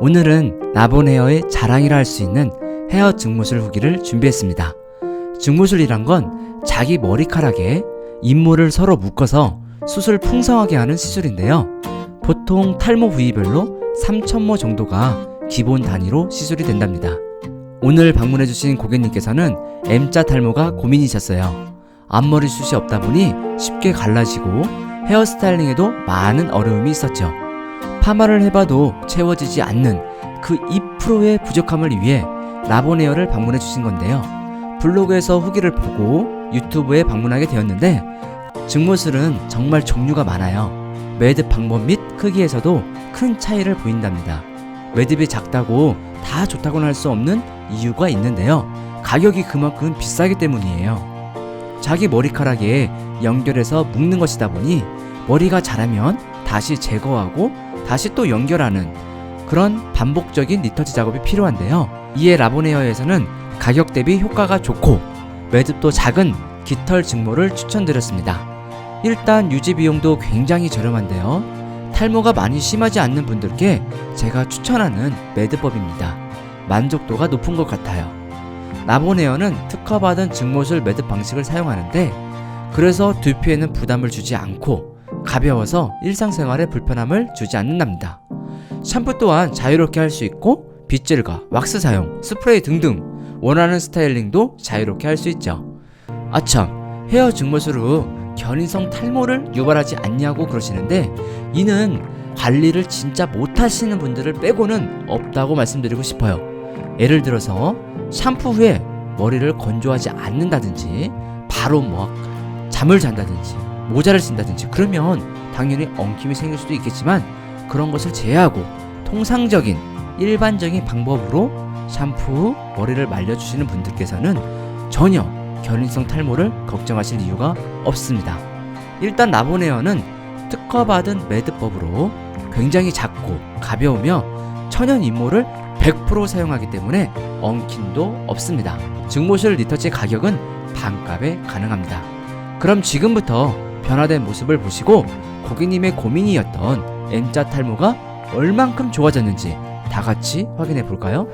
오늘은 라본 헤어의 자랑이라 할 수 있는 헤어 증모술 후기를 준비했습니다. 증모술이란 건 자기 머리카락에 인모를 서로 묶어서 숱을 풍성하게 하는 시술인데요. 보통 탈모 부위별로 3,000모 정도가 기본 단위로 시술이 된답니다. 오늘 방문해주신 고객님께서는 M자 탈모가 고민이셨어요. 앞머리 숱이 없다 보니 쉽게 갈라지고 헤어스타일링에도 많은 어려움이 있었죠. 파마를 해봐도 채워지지 않는 그 2%의 부족함을 위해 라보네어를 방문해 주신 건데요. 블로그에서 후기를 보고 유튜브에 방문하게 되었는데 증모술은 정말 종류가 많아요. 매듭 방법 및 크기에서도 큰 차이를 보인답니다. 매듭이 작다고 다 좋다고는 할 수 없는 이유가 있는데요. 가격이 그만큼 비싸기 때문이에요. 자기 머리카락에 연결해서 묶는 것이다 보니 머리가 자라면 다시 제거하고 다시 또 연결하는 그런 반복적인 리터치 작업이 필요한데요. 이에 라보네어에서는 가격 대비 효과가 좋고 매듭도 작은 깃털 증모를 추천드렸습니다. 일단 유지 비용도 굉장히 저렴한데요. 탈모가 많이 심하지 않는 분들께 제가 추천하는 매듭법입니다. 만족도가 높은 것 같아요. 라보네어는 특허받은 증모술 매듭 방식을 사용하는데 그래서 두피에는 부담을 주지 않고 가벼워서 일상생활에 불편함을 주지 않는답니다. 샴푸 또한 자유롭게 할 수 있고 빗질과 왁스 사용, 스프레이 등등 원하는 스타일링도 자유롭게 할 수 있죠. 아참, 헤어 증모술 후 견인성 탈모를 유발하지 않냐고 그러시는데 이는 관리를 진짜 못하시는 분들을 빼고는 없다고 말씀드리고 싶어요. 예를 들어서 샴푸 후에 머리를 건조하지 않는다든지 바로 뭐 잠을 잔다든지 모자를 쓴다든지 그러면 당연히 엉킴이 생길 수도 있겠지만 그런 것을 제외하고 통상적인 일반적인 방법으로 샴푸 후 머리를 말려주시는 분들께서는 전혀 견인성 탈모를 걱정하실 이유가 없습니다. 일단 라보네어는 특허받은 매듭법으로 굉장히 작고 가벼우며 천연 인모를 100% 사용하기 때문에 엉킴도 없습니다. 증모술 리터치 가격은 반값에 가능합니다. 그럼 지금부터 변화된 모습을 보시고 고객님의 고민이었던 M자 탈모가 얼만큼 좋아졌는지 다 같이 확인해 볼까요?